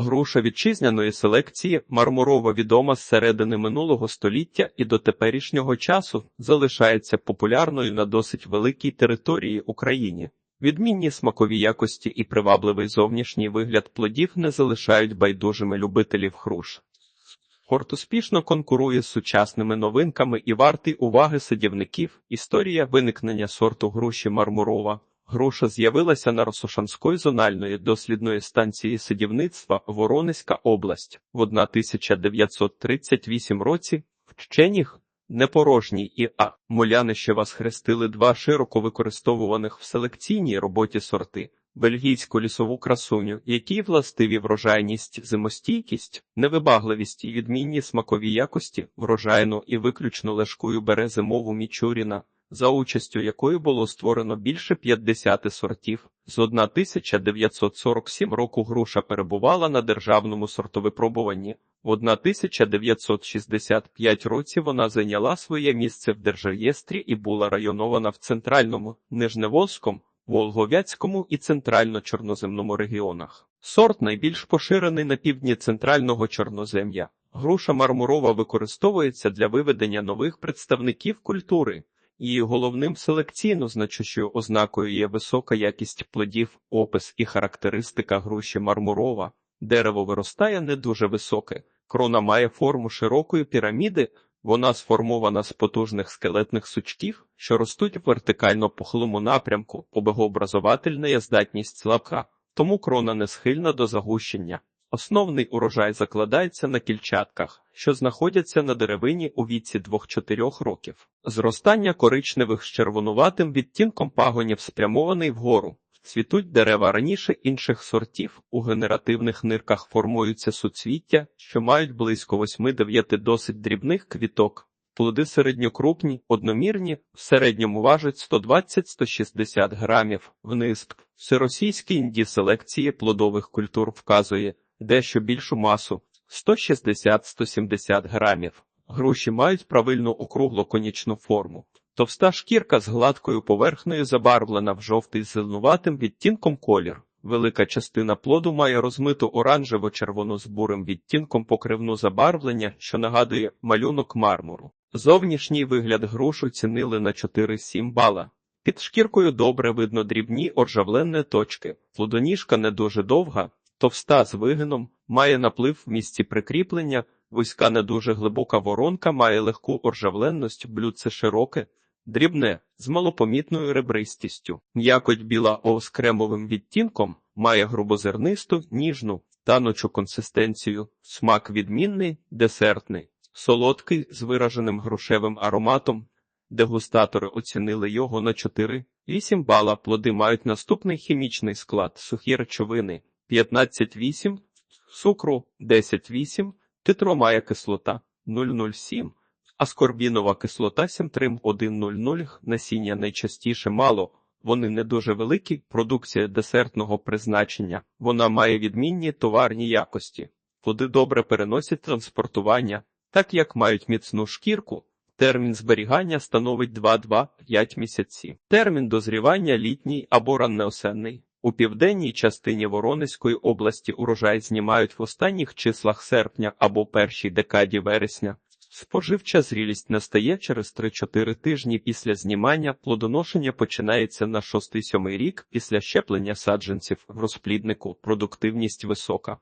Груша вітчизняної селекції мармурова відома з середини минулого століття і до теперішнього часу залишається популярною на досить великій території України. Відмінні смакові якості і привабливий зовнішній вигляд плодів не залишають байдужими любителів груш. Сорт успішно конкурує з сучасними новинками і вартий уваги садівників. Історія виникнення сорту груші мармурова. Груша з'явилася на Росошанської зональної дослідної станції садівництва Воронезька область в 1938 році. Вченіх Непорожній і А. Молянищева схрестили два широко використовуваних в селекційній роботі сорти. Бельгійську лісову красуню, якій властиві врожайність, зимостійкість, невибагливість і відмінні смакові якості, врожайну і виключно лежкою бере зимову мічуріна, за участю якої було створено більше 50 сортів. З 1947 року груша перебувала на державному сортовипробуванні. В 1965 році вона зайняла своє місце в держреєстрі і була районована в центральному, Нижневолзькому, Волговяцькому і центрально-чорноземному регіонах. Сорт найбільш поширений на півдні центрального чорнозем'я. Груша мармурова використовується для виведення нових представників культури. Її головним селекційно значущою ознакою є висока якість плодів, опис і характеристика груші мармурова. Дерево виростає не дуже високе, крона має форму широкої піраміди, вона сформована з потужних скелетних сучків, що ростуть вертикально похилому напрямку, побегообразовательна є здатність слабка, тому крона не схильна до загущення. Основний урожай закладається на кільчатках, що знаходяться на деревині у віці 2-4 років. Зростання коричневих з червонуватим відтінком пагонів спрямований вгору. Цвітуть дерева раніше інших сортів, у генеративних нирках формуються суцвіття, що мають близько 8-9 досить дрібних квіток. Плоди середньокрупні, одномірні, в середньому важать 120-160 грамів. Вниз всеросійській інді селекції плодових культур вказує дещо більшу масу 160-170 грамів. Груші мають правильну округло-конічну форму. Товста шкірка з гладкою поверхнею забарвлена в жовтий зеленуватим відтінком колір. Велика частина плоду має розмиту оранжево-червону з бурим відтінком покривну забарвлення, що нагадує малюнок мармуру. Зовнішній вигляд грушу цінили на 4-7 бала. Під шкіркою добре видно дрібні оржавленні точки. Плодоніжка не дуже довга, товста з вигином, має наплив в місці прикріплення, вузька не дуже глибока воронка має легку оржавленність, блюдце широке, дрібне, з малопомітною ребристістю. М'якоть біла о кремовим відтінком, має грубозернисту, ніжну, танучу консистенцію, смак відмінний, десертний, солодкий з вираженим грушевим ароматом. Дегустатори оцінили його на 4. 8 бала плоди мають наступний хімічний склад сухі речовини 15,8, цукру 10,8, титромая кислота 0,07, аскорбінова кислота 7,3,1,00, насіння найчастіше мало, вони не дуже великі, продукція десертного призначення, вона має відмінні товарні якості. Плоди добре переносять транспортування, так як мають міцну шкірку. Термін зберігання становить 2-2-5 місяці. Термін дозрівання літній або раннеосенний. У південній частині Воронезької області урожай знімають в останніх числах серпня або першій декаді вересня. Споживча зрілість настає через 3-4 тижні після знімання, плодоношення починається на 6-7 рік після щеплення саджанців в розпліднику, продуктивність висока.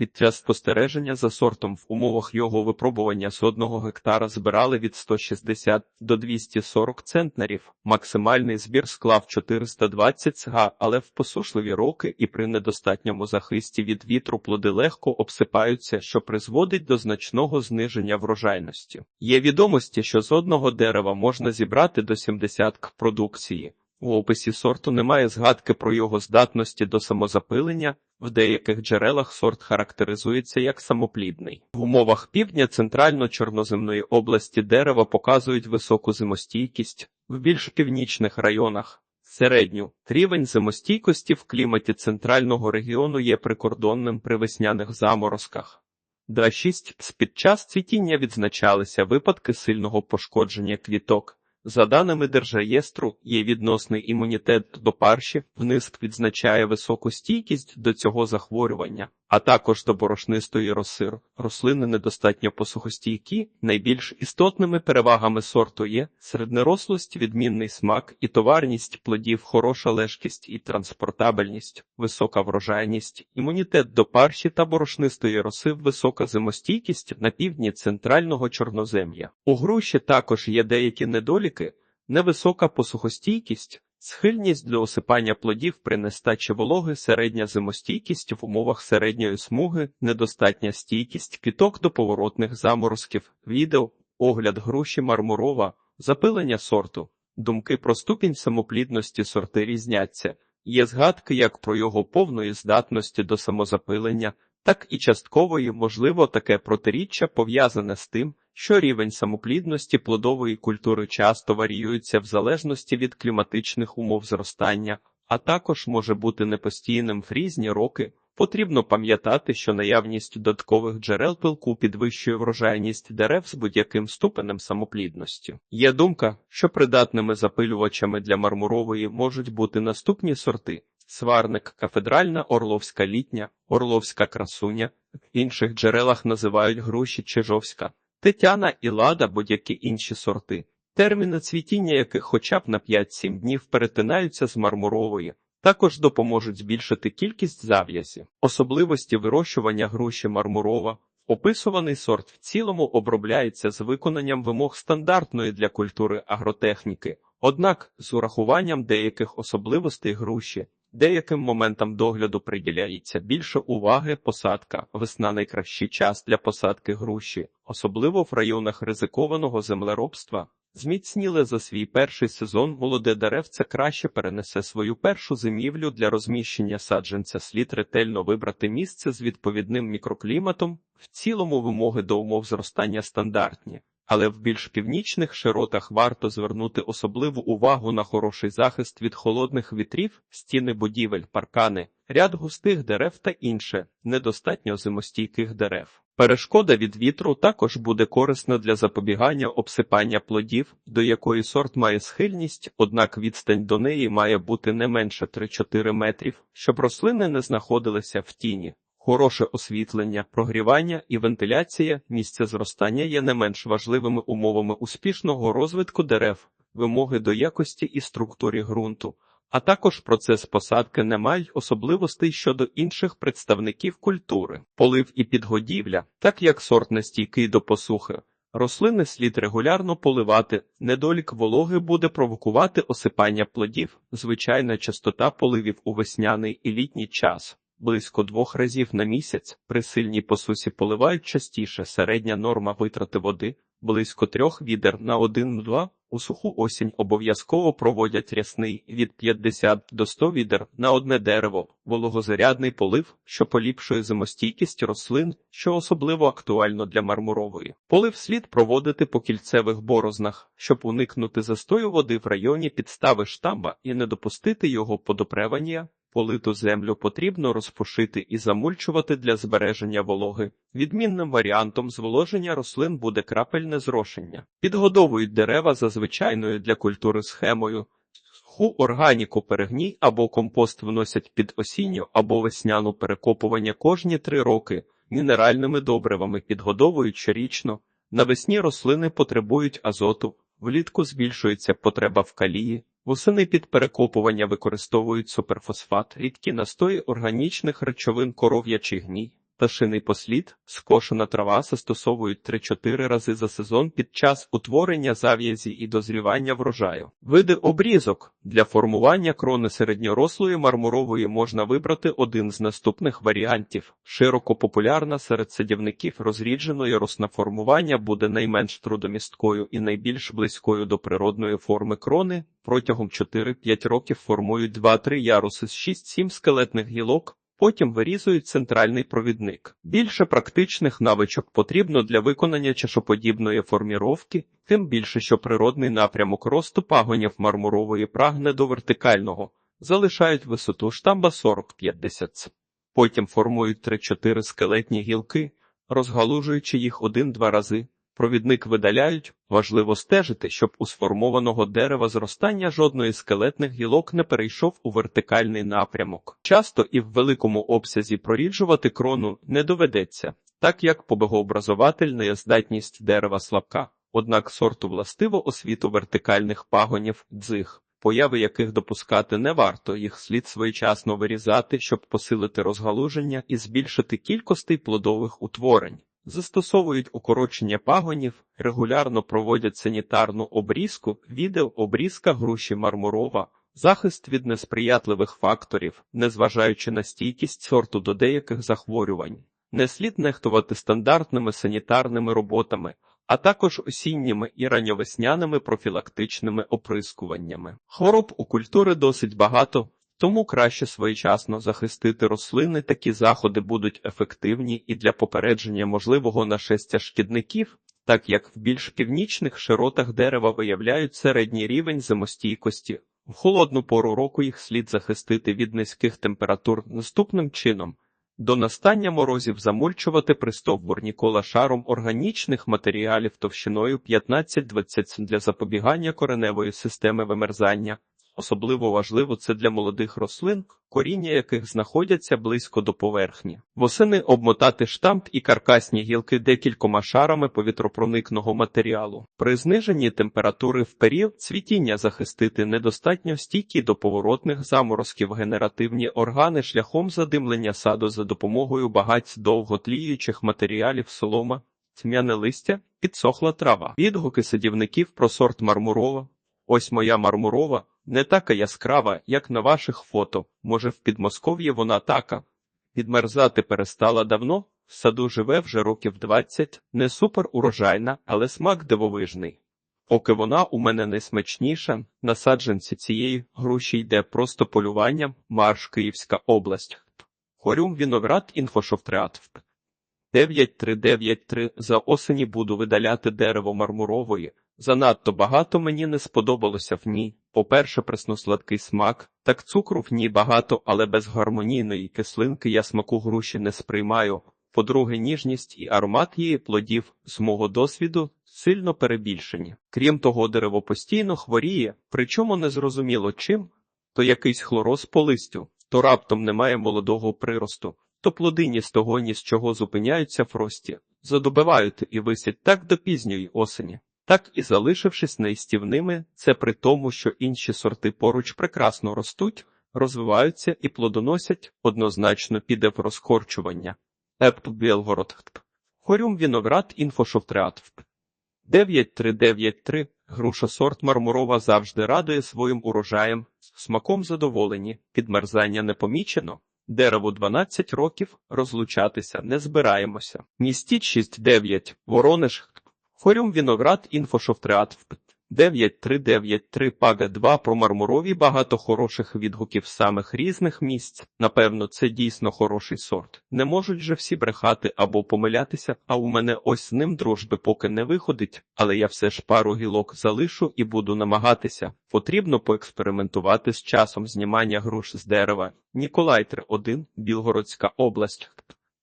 Під час спостереження за сортом в умовах його випробування з одного гектара збирали від 160 до 240 центнерів. Максимальний збір склав 420 сга, але в посушливі роки і при недостатньому захисті від вітру плоди легко обсипаються, що призводить до значного зниження врожайності. Є відомості, що з одного дерева можна зібрати до 70 к продукції. У описі сорту немає згадки про його здатності до самозапилення. В деяких джерелах сорт характеризується як самоплідний. В умовах півдня центрально-чорноземної області дерева показують високу зимостійкість, в більш північних районах середню. Рівень зимостійкості в кліматі центрального регіону є прикордонним при весняних заморозках. До 6 під час цвітіння відзначалися випадки сильного пошкодження квіток. За даними Держреєстру, є відносний імунітет до парші, вниз відзначає високу стійкість до цього захворювання. А також до борошнистої роси. Рослини недостатньо посухостійкі. Найбільш істотними перевагами сорту є середнерослость, відмінний смак і товарність плодів, хороша лежкість і транспортабельність, висока врожайність, імунітет до парші та борошнистої роси, висока зимостійкість на півдні центрального чорнозем'я. У груші також є деякі недоліки, невисока посухостійкість, схильність до осипання плодів при нестачі вологи, середня зимостійкість в умовах середньої смуги, недостатня стійкість квіток до поворотних заморозків, відео, огляд груші мармурова, запилення сорту. Думки про ступінь самоплідності сорти різняться. Є згадки як про його повної здатності до самозапилення, так і часткової, можливо, таке протиріччя пов'язане з тим, що рівень самоплідності плодової культури часто варіюється в залежності від кліматичних умов зростання, а також може бути непостійним в різні роки. Потрібно пам'ятати, що наявність додаткових джерел пилку підвищує врожайність дерев з будь-яким ступенем самоплідності. Є думка, що придатними запилювачами для мармурової можуть бути наступні сорти: сварник, кафедральна, орловська літня, орловська красуня, в інших джерелах називають груші чижовська, тетяна і лада, будь-які інші сорти. Терміни цвітіння яких хоча б на 5-7 днів перетинаються з мармурової, також допоможуть збільшити кількість зав'язі. Особливості вирощування груші мармурова. Описуваний сорт в цілому обробляється з виконанням вимог стандартної для культури агротехніки, однак з урахуванням деяких особливостей груші, деяким моментам догляду приділяється більше уваги посадка, весна найкращий час для посадки груші, особливо в районах ризикованого землеробства. Зміцніле за свій перший сезон молоде деревце краще перенесе свою першу зимівлю для розміщення саджанця. Слід ретельно вибрати місце з відповідним мікрокліматом, в цілому вимоги до умов зростання стандартні, але в більш північних широтах варто звернути особливу увагу на хороший захист від холодних вітрів, стіни будівель, паркани, ряд густих дерев та інше, недостатньо зимостійких дерев. Перешкода від вітру також буде корисна для запобігання обсипання плодів, до якої сорт має схильність, однак відстань до неї має бути не менше 3-4 метрів, щоб рослини не знаходилися в тіні. Хороше освітлення, прогрівання і вентиляція місця зростання є не менш важливими умовами успішного розвитку дерев, вимоги до якості і структурі ґрунту а також процес посадки не мають особливостей щодо інших представників культури, полив і підгодівля, так як сорт нестійкий до посухи. Рослини слід регулярно поливати, недолік вологи буде провокувати осипання плодів, звичайна частота поливів у весняний і літній час. Близько двох разів на місяць при сильній посусі поливають частіше середня норма витрати води близько трьох відер на один-два. У суху осінь обов'язково проводять рясний від 50 до 100 відер на одне дерево, вологозарядний полив, що поліпшує зимостійкість рослин, що особливо актуально для мармурової. Полив слід проводити по кільцевих борознах, щоб уникнути застою води в районі підстави штамба і не допустити його подопревання. Политу землю потрібно розпушити і замульчувати для збереження вологи. Відмінним варіантом зволоження рослин буде крапельне зрошення. Підгодовують дерева за звичайною для культури схемою. Суху органіку перегній або компост вносять під осінню або весняну перекопування кожні три роки, мінеральними добривами підгодовують щорічно. Навесні рослини потребують азоту, влітку збільшується потреба в калії. Восени під перекопування використовують суперфосфат, рідкі настої органічних речовин коров'ячий гній, пташиний послід, скошена трава застосовують 3-4 рази за сезон під час утворення зав'язі і дозрівання врожаю. Види обрізок для формування крони середньорослої мармурової можна вибрати один з наступних варіантів. Широко популярна серед садівників розрідженої росноформування буде найменш трудомісткою і найбільш близькою до природної форми крони. Протягом 4-5 років формують 2-3 яруси з 6-7 скелетних гілок, потім вирізують центральний провідник. Більше практичних навичок потрібно для виконання чашоподібної форміровки, тим більше, що природний напрямок росту пагонів мармурової прагне до вертикального, залишають висоту штамба 40-50 ц. Потім формують 3-4 скелетні гілки, розгалужуючи їх один-два рази. Провідник видаляють, важливо стежити, щоб у сформованого дерева зростання жодної скелетних гілок не перейшов у вертикальний напрямок. Часто і в великому обсязі проріджувати крону не доведеться, так як побегообразовательна здатність дерева слабка. Однак сорту властиво освіту вертикальних пагонів дзиг, появи яких допускати не варто, їх слід своєчасно вирізати, щоб посилити розгалуження і збільшити кількості плодових утворень. Застосовують укорочення пагонів, регулярно проводять санітарну обрізку, відеообрізка груші мармурова, захист від несприятливих факторів, незважаючи на стійкість сорту до деяких захворювань. Не слід нехтувати стандартними санітарними роботами, а також осінніми і ранньовесняними профілактичними оприскуваннями. Хвороб у культури досить багато, тому краще своєчасно захистити рослини. Такі заходи будуть ефективні і для попередження можливого нашестя шкідників, так як в більш північних широтах дерева виявляють середній рівень зимостійкості. В холодну пору року їх слід захистити від низьких температур наступним чином. До настання морозів замульчувати пристовбурні кола шаром органічних матеріалів товщиною 15-20 см для запобігання кореневої системи вимерзання. Особливо важливо це для молодих рослин, коріння яких знаходяться близько до поверхні. Восени обмотати штамп і каркасні гілки декількома шарами повітропроникного матеріалу. При зниженні температури в період цвітіння захистити недостатньо стійкі до поворотних заморозків генеративні органи шляхом задимлення саду за допомогою багать довготліючих матеріалів солома, тьмяне листя, підсохла трава. Відгуки садівників про сорт мармурова. Ось моя мармурова, не така яскрава, як на ваших фото. Може, в Підмосков'ї вона така. Підмерзати перестала давно, в саду живе вже років двадцять, не супер урожайна, але смак дивовижний. Поки вона у мене найсмачніша, на саджанці цієї груші йде просто полюванням, марш Київська область. Хорюм Віноград інфошофтреат. 9393 за осені буду видаляти дерево мармурової. Занадто багато мені не сподобалося в ній. По-перше, пресносладкий смак, так цукру в ній багато, але без гармонійної кислинки я смаку груші не сприймаю. По-друге, ніжність і аромат її плодів, з мого досвіду, сильно перебільшені. Крім того, дерево постійно хворіє, причому незрозуміло чим, то якийсь хлороз по листю, то раптом немає молодого приросту, то плоди ні з того, ні з чого зупиняються в рості, задобивають і висять так до пізньої осені. Так і залишившись неїстівними, це при тому, що інші сорти поруч прекрасно ростуть, розвиваються і плодоносять, однозначно піде в розхорчування. Епт Білгород. Хорюм Віноград інфошофтреат. 9393 Груша сорт мармурова завжди радує своїм урожаєм, смаком задоволені, підмерзання не помічено. Дереву 12 років, розлучатися не збираємося. Містіть 6-9, Воронеж, Форум Віноград інфошофтреат 9393 Пага 2 про мармурові багато хороших відгуків самих різних місць. Напевно, це дійсно хороший сорт. Не можуть же всі брехати або помилятися, а у мене ось з ним дружби поки не виходить, але я все ж пару гілок залишу і буду намагатися. Потрібно поекспериментувати з часом знімання груш з дерева. Ніколайтер 1, Білгородська область.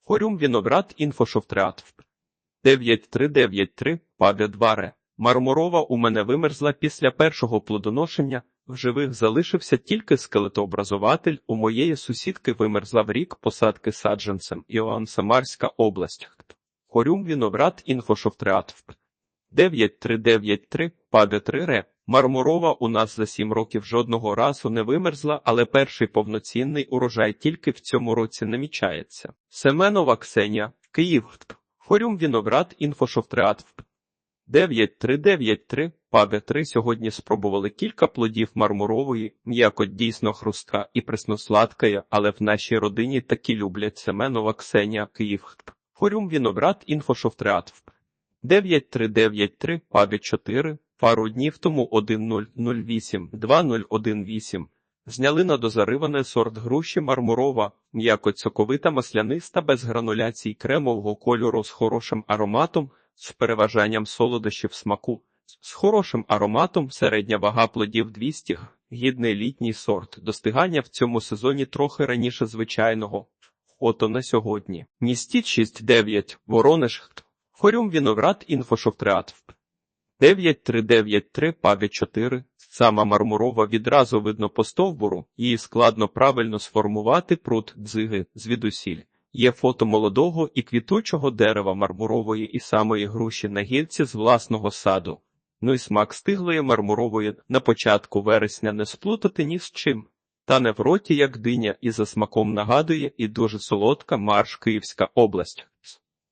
Хорюм Віноград інфошофтреат 9393 Павля Дваре. Мармурова у мене вимерзла після першого плодоношення, в живих залишився тільки скелетообразователь, у моєї сусідки вимерзла в рік посадки саджанцем Іоанн Самарська область. Хорюм Віноград інфошофтреат 9393 Паде 3 ре. Мармурова у нас за сім років жодного разу не вимерзла, але перший повноцінний урожай тільки в цьому році намічається. Семенова Ксенія, Київ. Хорюм Віноград інфошофтреат 9393 Паде 3 сьогодні спробували кілька плодів мармурової, м'якоть дійсно хрустка і пресносладкає, але в нашій родині такі люблять Семенова Ксенія Київ. Хорюм Віноград інфошофтреат 9393 Паде 4 Пару днів тому 1008 2018 Зняли на дозариване сорт груші мармурова, м'якоть соковита масляниста без грануляцій кремового кольору з хорошим ароматом, з переважанням солодощів смаку, з хорошим ароматом середня вага плодів 200, гідний літній сорт, достигання в цьому сезоні трохи раніше звичайного. Ото на сьогодні. Містіть 6-9, Воронеж, Хорюм Віноград Інфошофтреат. 9393 Паві 4. Сама мармурова відразу видно по стовбуру, її складно правильно сформувати прут дзиги звідусіль. Є фото молодого і квітучого дерева мармурової і самої груші на гілці з власного саду. Ну і смак стиглої мармурової на початку вересня не сплутати ні з чим. Та не в роті, як диня, і за смаком нагадує, і дуже солодка марш Київська область.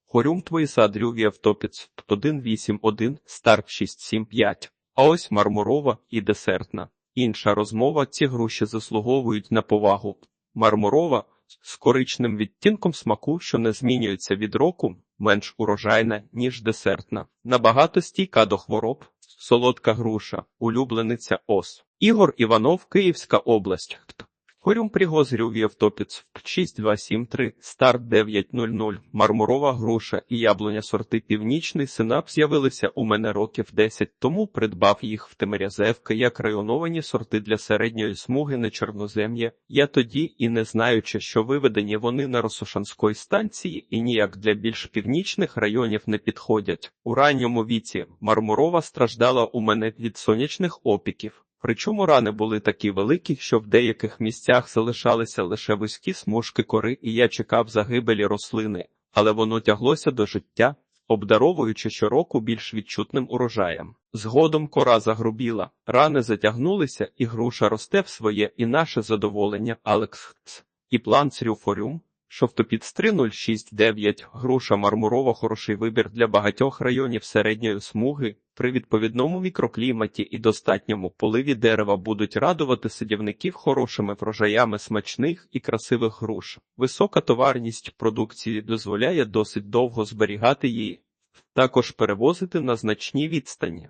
Хорюм твої сад Рюві Автопіц 181, старт 675. А ось мармурова і десертна. Інша розмова ці груші заслуговують на повагу. Мармурова з коричним відтінком смаку, що не змінюється від року, менш урожайна, ніж десертна. Набагато стійка до хвороб. Солодка груша, улюблениця ос. Ігор Іванов, Київська область. Хорюм Пригозрюв Євтопіц 6273, старт 900, мармурова груша і яблуня сорти Північний синап з'явилися у мене років 10 тому придбав їх в Темерязевки як районовані сорти для середньої смуги на чорнозем'я. Я тоді і не знаючи, що виведені вони на Росошанської станції і ніяк для більш північних районів не підходять. У ранньому віці мармурова страждала у мене від сонячних опіків. Причому рани були такі великі, що в деяких місцях залишалися лише вузькі смужки кори, і я чекав загибелі рослини, але воно тяглося до життя, обдаровуючи щороку більш відчутним урожаєм. Згодом кора загрубіла, рани затягнулися, і груша росте в своє і наше задоволення, Алекс. І план Црюфорюм. Шовтопіц 3069, груша мармурова хороший вибір для багатьох районів середньої смуги. При відповідному мікрокліматі і достатньому поливі дерева будуть радувати садівників хорошими врожаями смачних і красивих груш. Висока товарність продукції дозволяє досить довго зберігати її, також перевозити на значні відстані.